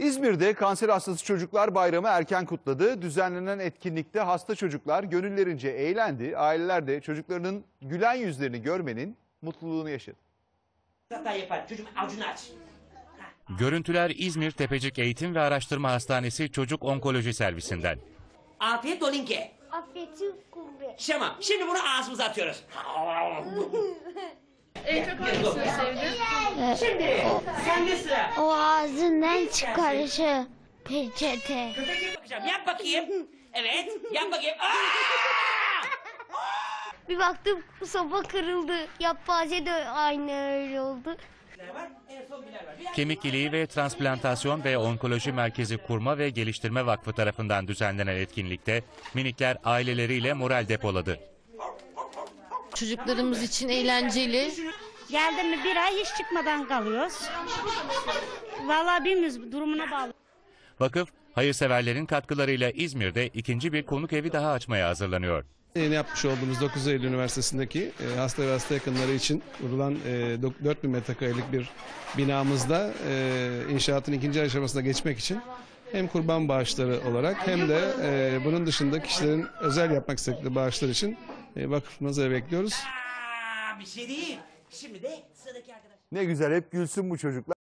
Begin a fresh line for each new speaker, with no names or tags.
İzmir'de kanser hastası çocuklar bayramı erken kutladı. Düzenlenen etkinlikte hasta çocuklar gönüllerince eğlendi. Aileler de çocuklarının gülen yüzlerini görmenin mutluluğunu yaşadı.
Hata yapar. Çocuk avucunu aç.
Görüntüler İzmir Tepecik Eğitim ve Araştırma Hastanesi Çocuk Onkoloji Servisinden.
Afiyet olun ki.
Afiyeti kuvvet.
Tamam. Şimdi bunu ağzımıza atıyoruz.
En çok hangisini sevdin?
Şimdi sende sıra.
O ağzından çıkarışı peçete.
Bakacağım. Yap bakayım. Evet. Yap bakayım.
Bir baktım sopa kırıldı. Yapbaze de aynı öyle oldu.
Kemik iliği ve Transplantasyon ve Onkoloji Merkezi Kurma ve Geliştirme Vakfı tarafından düzenlenen etkinlikte minikler aileleriyle moral depoladı.
Çocuklarımız için eğlenceli.
Geldi mi bir ay hiç çıkmadan kalıyoruz. Vallahi bilmiyoruz durumuna bağlı.
Vakıf, hayırseverlerin katkılarıyla İzmir'de ikinci bir konuk evi daha açmaya hazırlanıyor.
Yeni yapmış olduğumuz 9 Eylül Üniversitesi'ndeki e, hasta ve hasta yakınları için kurulan e, dok- 4000 metrekarelik bir binamızda e, inşaatın ikinci aşamasına geçmek için hem kurban bağışları olarak hem de e, bunun dışında kişilerin özel yapmak istedikleri bağışlar için e, vakıfımıza bekliyoruz.
Aa, bir şey değil. Şimdi de sıradaki arkadaş.
Ne güzel hep gülsün bu çocuklar.